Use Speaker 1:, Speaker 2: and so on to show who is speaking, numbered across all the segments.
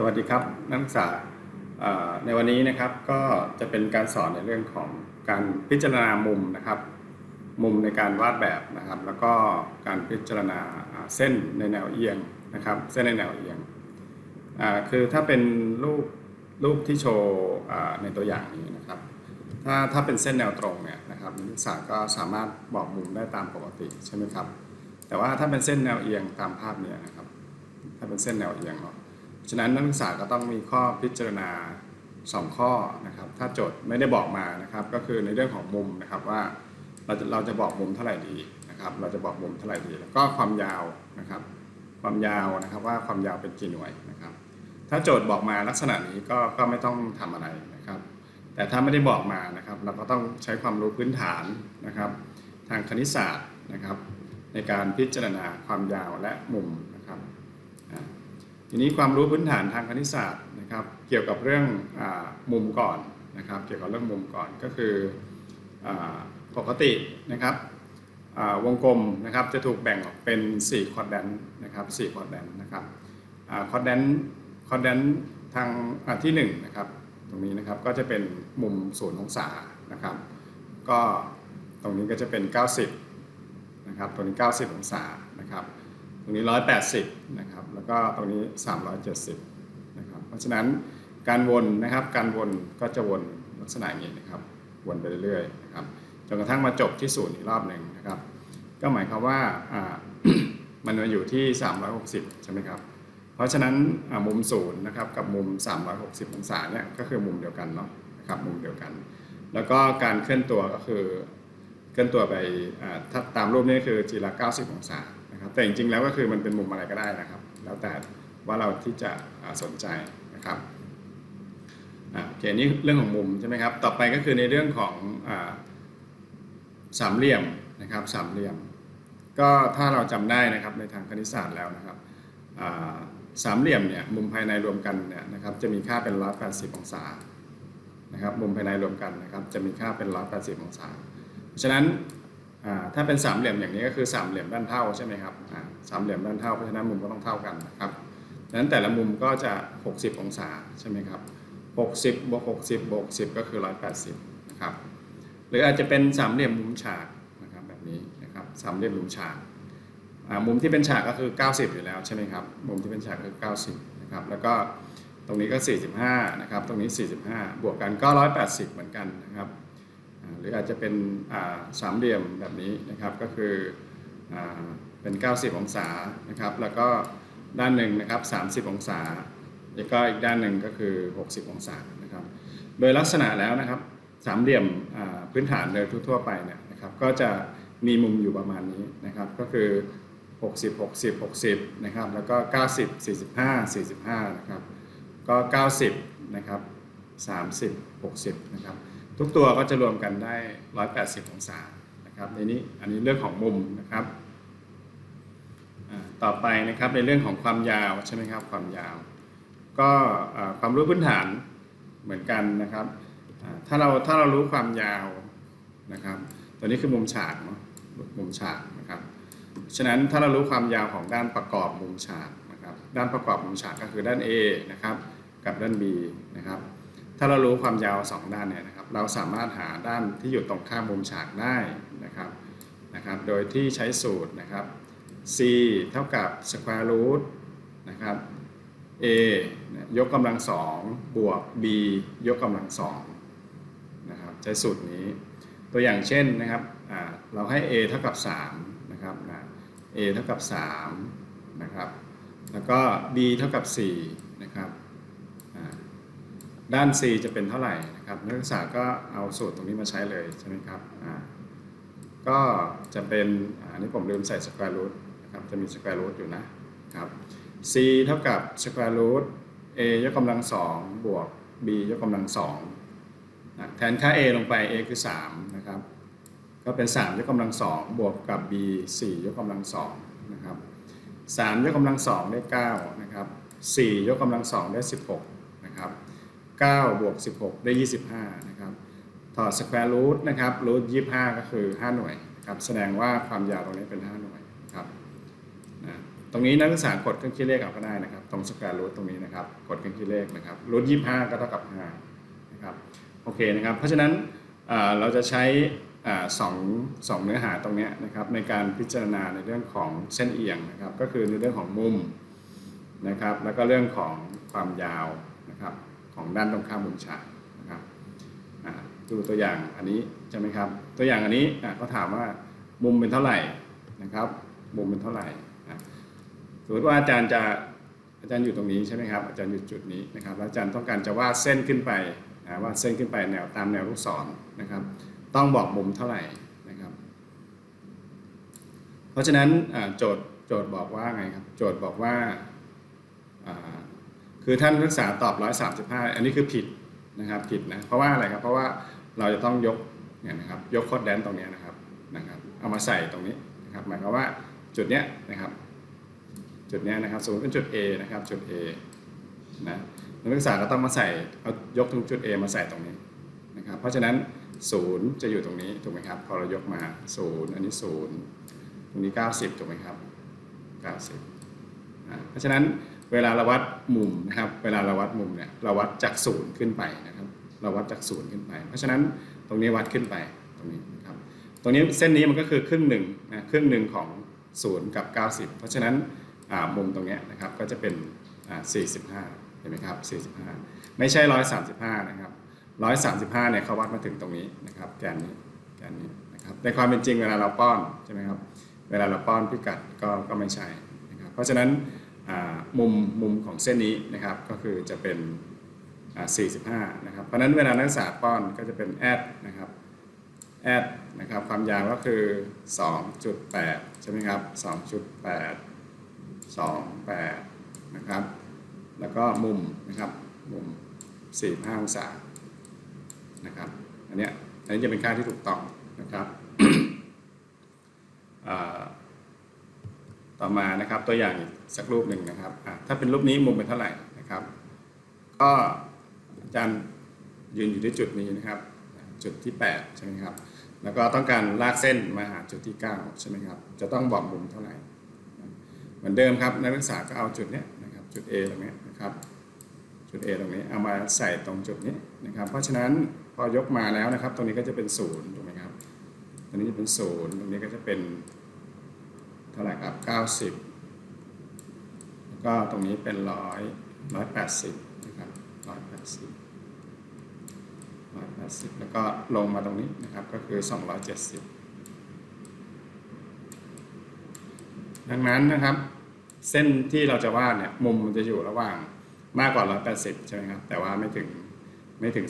Speaker 1: สวัสดีครับนักศึกษาในวันนี้นะครับก็จะเป็นการสอนในเรื่องของการพิจารณามุมนะครับ มุมในการวาดแบบนะครับ แล้วก็การพิจารณาเส้นในแนวเอียงนะครับ เส้นในแนวเอียงคือถ้าเป็นรูปรูปที่โชว์ในตัวอย่างนี้นะครับ ถ้าถ้าเป็นเส้นแนวตรงเนี่ยนะครับนักศึกษาก็สามารถบอกมุมได้ตามปกติใช่ไหมครับ แต่ว่าถ้าเป็นเส้นแนวเอียงตามภาพเนี้นะครับ ถ้าเป็นเส้นแนวเอียงเนาะ ฉะนั้นนักศึกษาก็ต้องมีข้อพิจารณา 2 ข้อนะครับ ถ้าโจทย์ไม่ได้บอกมานะครับ ก็คือในเรื่องของมุมนะครับว่าเราจะเราจะบอกมุมเท่าไหร่ดีนะครับ เราจะบอกมุมเท่าไหร่ดี แล้วก็ความยาวนะครับ ความยาวนะครับว่าความยาวเป็นกี่หน่วยนะครับ ถ้าโจทย์บอกมาลักษณะนี้ก็ก็ไม่ต้องทำอะไรนะครับ แต่ถ้าไม่ได้บอกมานะครับ เราก็ต้องใช้ความรู้พื้นฐานนะครับ ทางคณิตศาสตร์นะครับ ในการพิจารณาความยาวและมุม ทีนี้ความรู้พื้นฐานทางคณิตศาสตร์นะครับ เกี่ยวกับเรื่องอมุมก่อนนะครับ เกี่ยวกับเรื่องมุมก่อนก็คืออปกตินะครับวงกลมนะครับจะถูกแบ่งออกเป็น 4ควอดแดนนะครับ4ควอดแดนนะครับควอดแดนควอดแดนทางอ่าที่1นะครับตรงนี้นะครับก็จะเป็นมุมศูนย์องศานะครับ ก็ตรงนี้ก็จะเป็น 90นะครับตรงนี้ 90 องศานะครับ รงนี้ 180 นะครับ แล้วก็ตรงนี้ 370 นะครับ เพราะฉะนั้นการวนนะครับ การวนก็จะวนลักษณะอย่างนี้นะครับ วนไปเรื่อยๆนะครับ จนกระทั่งมาจบที่ศูนย์อีกรอบหนึ่งนะครับ ก็หมายความว่ามันมาอยู่ที่ 360 ใช่ไหมครับ เพราะฉะนั้นมุมศูนย์นะครับกับมุม 360 องศาเนี่ยก็คือมุมเดียวกันเนาะนะครับมุมเดียวกัน แล้วก็การเคลื่อนตัวก็คือเคลื่อนตัวไปถ้าตามรูปนี้คือจีละ90 องศา นะครับแต่จริงๆแล้วก็คือมันเป็นมุมอะไรก็ได้นะครับ แล้วแต่ว่าเราที่จะสนใจนะครับโอเคนี่เรื่องของมุมใช่ไหมครับต่อไปก็คือในเรื่องของอสามเหลี่ยมนะครับสามเหลี่ยม ก็ถ้าเราจำได้นะครับในทางคณิตศาสตร์แล้วนะครับสามเหลี่ยมเนี่ยมุมภายในรวมกันเนี่ยนะครับจะมีค่าเป็น180องศานะครับมุมภายในรวมกันนะครับจะมีค่าเป็น180องศาเพราะฉะนั้น ถ้าเป็นสามเหลี่ยมอย่างนี้ก็คือสามเหลี่ยมด้านเท่าใช่ไหมครับสามเหลี่ยมด้านเท่าเพราะฉะนั้นมุมก็ต้องเท่ากันนะครับดังนั้นแต่ละมุมก็จะ 60 องศาใช่ไหมครับ60บวก60บวก10 ก็คือ 180นะครับหรืออาจจะเป็นสามเหลี่ยมมุมฉากนะครับแบบนี้นะครับสามเหลี่ยมมุมฉากมุมที่เป็นฉากก็คือ 90 อยู่แล้วใช่ไหมครับมุมที่เป็นฉากก็คือ 90นะครับแล้วก็ตรงนี้ก็ 45นะครับตรงนี้ 45 บวกกันก็ 180 เหมือนกันนะครับ หรืออาจจะเป็นสามเหลี่ยมแบบนี้นะครับก็คืออเป็น 90 องศานะครับ แล้วก็ด้านหนึ่งนะครับ 30 องศา แล้วก็อีกด้านหนึ่งก็คือ 60 องศานะครับ โดยลักษณะแล้วนะครับสามเหลี่ยมพื้นฐานโดยทั่วไปเนี่ยนะครับ ก็จะมีมุมอยู่ประมาณนี้นะครับ ก็คือ 60 60 60 นะครับ แล้วก็ 90 45 45 นะครับ ก็ 90 นะครับ 30 60 นะครับ ทุกตัวก็จะรวมกันได้ 180 องศานะครับในนี้อันนี้เรื่องของมุมนะครับต่อไปนะครับในเรื่องของความยาวใช่ไหมครับความยาว ก็ความรู้พื้นฐานเหมือนกันนะครับถ้าเราถ้าเรารู้ความยาวนะครับ ตัวนี้คือมุมฉากเนาะมุมฉากนะครับฉะนั้นถ้าเรารู้ความยาวของด้านประกอบมุมฉากนะครับ ด้านประกอบมุมฉากก็คือด้าน A นะครับกับด้าน B นะครับ ถ้าเรารู้ความยาว 2 ด้านเนี่ยนะครับ เราสามารถหาด้านที่อยู่ตรงข้ามมุมฉากได้นะครับนะครับ โดยที่ใช้สูตรนะครับ c เท่ากับ square root นะครับ a เนี่ยกกำลังสองบวก b ยกกำลังสองนะครับ ใช้สูตรนี้ ตัวอย่างเช่นนะครับ เราให้ a เท่ากับ3นะครับนะ a เท่ากับ3นะครับ แล้วก็ b เท่ากับ4นะครับ ด้าน c จะเป็นเท่าไหร่นะครับนักศึกษาก็เอาสูตรตรงนี้มาใช้เลยใช่ไหมครับอ่าก็จะเป็นอันนี้ผมลืมใส่ square root นะครับจะมี square root อยู่นะครับ c เท่ากับ square root a ยกกำลังสองบวก b ยกกำลังสองนะแทนค่า a ลงไป a คือ3นะครับก็เป็น 3 ยกกำลังสองบวกกับ b 4 ยกกำลังสองนะครับ3ยกกำลังสองได้9นะครับ4ยกกำลังสองได้ 16นะครับ 9บวก16 ได้ 25 นะครับ ถอด square root นะครับ root 25 ก็คือ 5 หน่วยครับ แสดงว่าความยาวตรงนี้เป็น 5 หน่วยครับนะตรงนี้นักศึกษากดเครื่องคิดเลขเอาก็ได้นะครับ ตรงสแควร์รูทตรงนี้นะครับ กดเครื่องคิดเลขนะครับรูทยี่ห้าก็เท่ากับห้านะครับ โอเคนะครับ เพราะฉะนั้นเราจะใช้สองสองเนื้อหาตรงนี้นะครับในการพิจารณาในเรื่องของเส้นเอียงนะครับ ก็คือในเรื่องของมุมนะครับ แล้วก็เรื่องของความยาวนะครับ ของด้านตรงข้ามมุมฉากนะครับดูตัวอย่างอันนี้ใช่ไหมครับ ตัวอย่างอันนี้ก็ถามว่ามุมเป็นเท่าไหร่นะครับมุมเป็นเท่าไหร่สมมติว่าอาจารย์จะอาจารย์อยู่ตรงนี้ใช่ไหมครับอาจารย์อยู่จุดนี้นะครับแล้วอาจารย์ต้องการจะวาดเส้นขึ้นไปวาดเส้นขึ้นไปแนวตามแนวลูกศรนะครับ ต้องบอกมุมเท่าไหร่นะครับ เพราะฉะนั้นโจทย์โจทย์บอกว่าไงครับโจทย์บอกว่า คือท่านนักศึกษาตอบ 135 อันนี้คือผิดนะครับผิดนะเพราะว่าอะไรครับเพราะว่าเราจะต้องยกเนี่ยนะครับยกโคดแดนตรงนี้นะครับนะครับเอามาใส่ตรงนี้นะครับหมายความว่าจุดเนี้ยนะครับจุดเนี้ยนะครับสมมติเป็นจุด A นะครับจุด A นะนักศึกษาก็ต้องมาใส่เอายกตรงจุด A มาใส่ตรงนี้นะครับเพราะฉะนั้นศูนย์จะอยู่ตรงนี้ถูกไหมครับพอเรายกมาศูนย์อันนี้ศูนย์ตรงนี้ 90ถูกไหมครับ90อ่าเพราะฉะนั้น เวลาเราวัดมุมนะครับ เวลาเราวัดมุมเนี่ยเราวัดจากศูนย์ขึ้นไปนะครับ เราวัดจากศูนย์ขึ้นไป เพราะฉะนั้นตรงนี้วัดขึ้นไปตรงนี้นะครับ ตรงนี้เส้นนี้มันก็คือครึ่งหนึ่งนะครึ่งหนึ่งของศูนย์กับ 90 เพราะฉะนั้นมุมตรงนี้นะครับก็จะเป็นอ่า45 เห็นไหมครับ 45 ไม่ใช่ 135 นะครับ 135 เนี่ยเขาวัดมาถึงตรงนี้นะครับแกนนี้แกนนี้นะครับในความเป็นจริงเวลาเราป้อนใช่ไหมครับ เวลาเราป้อนพิกัดก็ก็ไม่ใช่นะครับ เพราะฉะนั้น มุมมุมของเส้นนี้นะครับก็คือจะเป็น45นะครับเพราะนั้นเวลานักศึกษาป้อนก็จะเป็นแอดนะครับแอดนะครับความยาวก็คือ 2.8 ใช่ไหมครับ 2.8 28 นะครับ แล้วก็มุมนะครับมุม 45 องศานะครับอันเนี้ยอันนี้จะเป็นค่าที่ถูกต้องนะครับ ต่อมานะครับตัวอย่างสักรูปหนึ่งนะครับถ้าเป็นรูปนี้มุมเป็นเท่าไหร่นะครับ ก็อาจารย์ยืนอยู่ที่จุดนี้นะครับ จุดที่ 8 ใช่ไหมครับ แล้วก็ต้องการลากเส้นมาหาจุดที่ 9 ใช่ไหมครับ จะต้องบอกมุมเท่าไหร่ เหมือนเดิมครับนักศึกษาก็เอาจุดนี้นะครับจุด A ตรงนี้นะครับจุด A ตรงนี้เอามาใส่ตรงจุดนี้นะครับ เพราะฉะนั้นพอยกมาแล้วนะครับ ตรงนี้ก็จะเป็นศูนย์ถูกไหมครับตรงนี้จะเป็นศูนย์ตรงนี้ก็จะเป็น ท่าไหร่ครับ 90 แล้วก็ตรงนี้เป็นร้อยร้อยแปดสิบนะครับร้อยแปดสิบร้อยแปดสิบแล้วก็ลงมาตรงนี้นะครับ ก็คือสองร้อยเจ็ดสิบดังนั้นนะครับ เส้นที่เราจะวาดเนี่ย มุมมันจะอยู่ระหว่างมากกว่า 180 ใช่ไหมครับ แต่ว่าไม่ถึง ไม่ถึง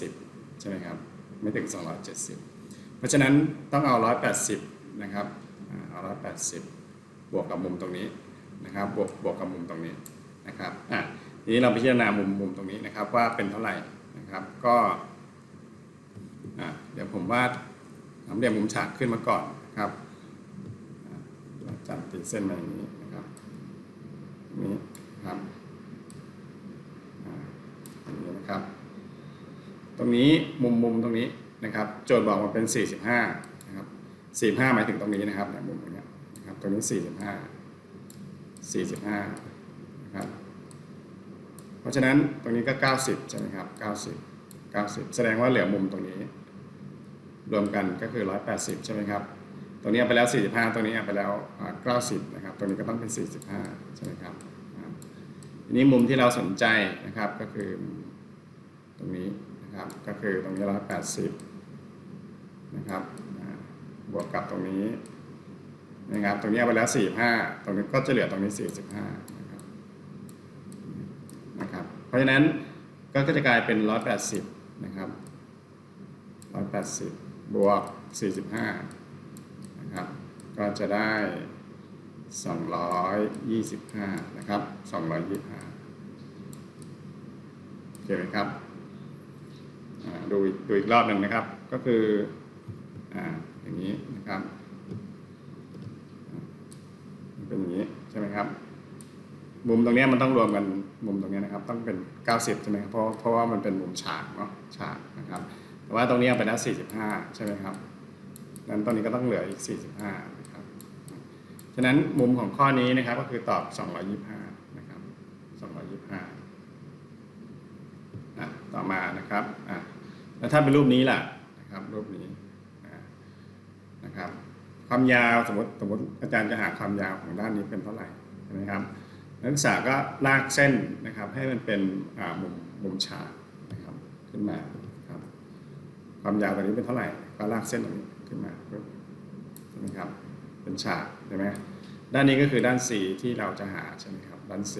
Speaker 1: 270 ใช่ไหมครับ ไม่ถึง 270 เพราะฉะนั้นต้องเอา 180 นะครับ 180 บวกกับมุมตรงนี้นะครับ บวกบวกกับมุมตรงนี้นะครับอะทีนี้เราพิจารณามุมมุมตรงนี้นะครับว่าเป็นเท่าไหร่นะครับก็อะเดี๋ยวผมวาดสามเหลี่ยมมุมฉากขึ้นมาก่อนนะครับจับตีเส้นมาอย่างนี้นะครับนี้ครับอ่าอย่างนี้นะครับ ตรงนี้มุมมุมตรงนี้นะครับ โจทย์บอกมาเป็น 45นะครับ 45หมายถึงตรงนี้นะครับเนี่ยมุมตรงนี้นะครับตรงนี้45 45นะครับเพราะฉะนั้นตรงนี้ก็90ใช่ไหมครับ90 90แสดงว่าเหลือมุมตรงนี้ รวมกันก็คือ180ใช่ไหมครับตรงนี้ไปแล้ว45ตรงนี้ไปแล้วอ่า90นะครับตรงนี้ก็ต้องเป็น45ใช่ไหมครับอ่าทีนี้มุมที่เราสนใจนะครับก็คือตรงนี้นะครับก็คือตรงนี้180นะครับ บวกกับตรงนี้นะครับตรงนี้เอาไปแล้ว 45 ตรงนี้ก็จะเหลือตรงนี้ 45นะครับนะครับ เพราะฉะนั้นก็จะกลายเป็น 180 นะครับ 180 บวก 45 นะครับ ก็จะได้ 225 นะครับ 225โอเคไหมครับอ่าดูดูอีกรอบหนึ่งนะครับ ก็คืออ่า อย่างนี้นะครับเป็นอย่างนี้ใช่ไหมครับ มุมตรงนี้มันต้องรวมกันมุมตรงนี้นะครับ ต้องเป็น 90 ใช่ไหมครับเพราะเพราะว่ามันเป็นมุมฉากเนาะฉากนะครับ แต่ว่าตรงนี้เอาไปแล้ว45 ใช่ไหมครับนั้นตรงนี้ก็ต้องเหลืออีก 45นะครับฉะนั้นมุมของข้อนี้นะครับก็คือตอบ 225 นะครับ 225อะต่อมานะครับอะแล้วถ้าเป็นรูปนี้ล่ะนะครับรูปนี้ นะครับ ความยาวสมมติสมมติอาจารย์จะหาความยาวของด้านนี้เป็นเท่าไหร่ใช่ไหมครับนักศึกษาก็ลากเส้นนะครับ ให้มันเป็นมุมมุมฉากนะครับขึ้นมาครับ ความยาวตรงนี้เป็นเท่าไหร่ ก็ลากเส้นตรงนี้ขึ้นมาใช่ไหมครับ เป็นฉากใช่ไหมด้านนี้ก็คือด้าน C ที่เราจะหาใช่ไหมครับ ด้าน C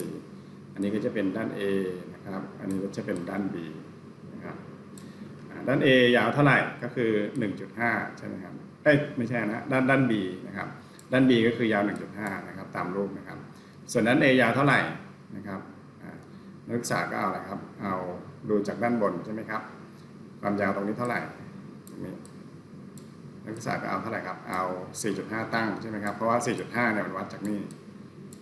Speaker 1: อันนี้ก็จะเป็นด้าน A นะครับ อันนี้ก็จะเป็นด้าน B นะครับด้าน A ยาวเท่าไหร่ก็คือ 1.5 ใช่ไหมครับ เอ้ยไม่ใช่นะด้านด้าน B นะครับด้าน B ก็คือยาว 1.5 นะครับตามรูปนะครับ ส่วนด้าน A ยาวเท่าไหร่นะครับนักศึกษาก็เอาอะไรครับ เอาดูจากด้านบนใช่ไหมครับ ความยาวตรงนี้เท่าไหร่ตรงนี้นักศึกษาก็เอาเท่าไหร่ครับ เอา 4.5 ตั้งใช่ไหมครับ เพราะว่า 4.5 เนี่ยมันวัดจากนี่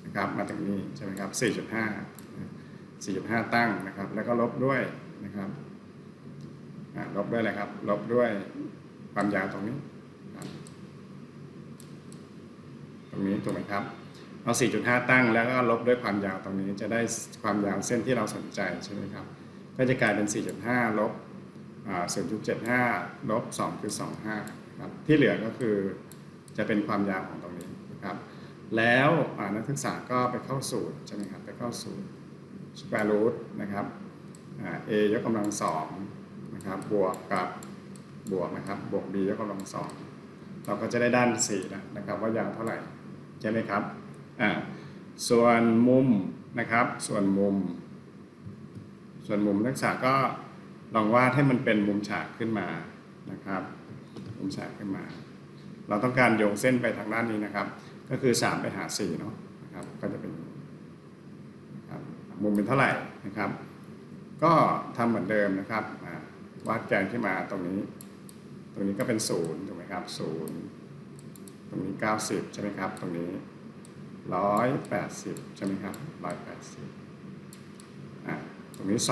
Speaker 1: นะครับ มาจากนี่ใช่ไหมครับ 4.5 4.5 ตั้งนะครับ แล้วก็ลบด้วยนะครับลบด้วยอะไรครับ ลบด้วยความยาวตรงนี้ครับ ตรงนี้ถูกไหมครับเอา 4.5 ตั้งแล้วก็ลบด้วยความยาวตรงนี้จะได้ความยาวเส้นที่เราสนใจใช่ไหมครับก็จะกลายเป็น 4.5 ลบ0.75 ลบ2คือ25 ครับที่เหลือก็คือจะเป็นความยาวของตรงนี้นะครับแล้วนักศึกษาก็ไปเข้าสูตรใช่ไหมครับไปเข้าสูตร square root นะครับ a ยกกำลังสองนะครับบวกกับบวกนะครับบวก b ยกกำลังสองเราก็จะได้ด้าน4แล้วนะครับว่ายาวเท่าไหร่ ใช่ไหมครับอ่าส่วนมุมนะครับ ส่วนมุม ส่วนมุมนักศึกษาก็ลองวาดให้มันเป็นมุมฉากขึ้นมานะครับ มุมฉากขึ้นมา เราต้องการโยงเส้นไปทางด้านนี้นะครับ ก็คือ 3 ไปหา4เนาะนะครับก็จะเป็นครับมุมเป็นเท่าไหร่นะครับ ก็ทำเหมือนเดิมนะครับวาดแกนขึ้นมาตรงนี้ ตรงนี้ก็เป็นศูนย์ถูกไหมครับศูนย์ ตรงนี้ 90 ใช่ไหมครับ ตรงนี้ 180 ใช่ไหมครับ 180อ่าตรงนี้ 270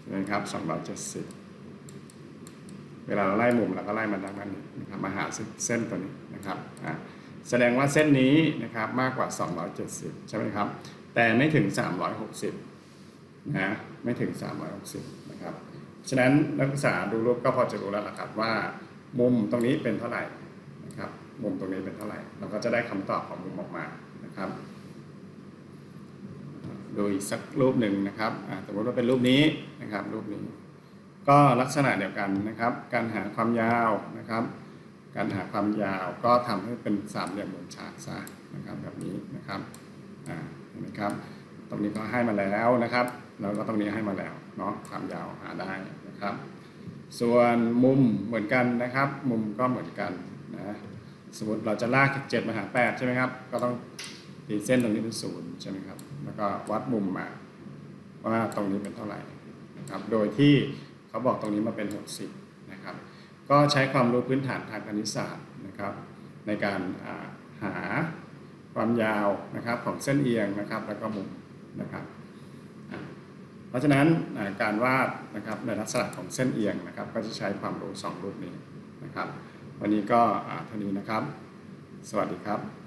Speaker 1: ใช่ไหมครับ 270 เวลาเราไล่มุมเราก็ไล่มาทางด้านนี้นะครับมาหาเส้นตัวนี้นะครับอ่าแสดงว่าเส้นนี้นะครับมากกว่า 270 ใช่ไหมครับ แต่ไม่ถึง 360นะไม่ถึง 360 นะครับ ฉะนั้นนักศึกษาดูรูปก็พอจะรู้แล้วล่ะครับว่า มุมตรงนี้เป็นเท่าไหร่นะครับมุมตรงนี้เป็นเท่าไหร่เราก็จะได้คำตอบของมุมออกมานะครับดูอีกสักรูปหนึ่งนะครับสมมติว่าเป็นรูปนี้นะครับรูปนี้ ก็ลักษณะเดียวกันนะครับ การหาความยาวนะครับ การหาความยาวก็ทำให้เป็นสามเหลี่ยมมุมฉากซะนะครับแบบนี้นะครับเห็นไหมครับ ตรงนี้ก็ให้มาแล้วนะครับ แล้วก็ตรงนี้ให้มาแล้วเนาะความยาวหาได้นะครับ ส่วนมุมเหมือนกันนะครับ มุมก็เหมือนกันนะสมมติเราจะลากจากเจ็ดมาหาแปดใช่ไหมครับ ก็ต้องตีเส้นตรงนี้เป็นศูนย์ใช่ไหมครับ แล้วก็วัดมุมมาว่าตรงนี้เป็นเท่าไหร่นะครับ โดยที่เขาบอกตรงนี้มาเป็น 60นะครับ ก็ใช้ความรู้พื้นฐานทางคณิตศาสตร์นะครับ ในการหาความยาวนะครับของเส้นเอียงนะครับ แล้วก็มุมนะครับ เพราะฉะนั้นการวาดนะครับในลักษณะของเส้นเอียงนะครับก็จะใช้ความรู้สองรูปนี้นะครับ วันนี้ก็เท่านี้นะครับ สวัสดีครับ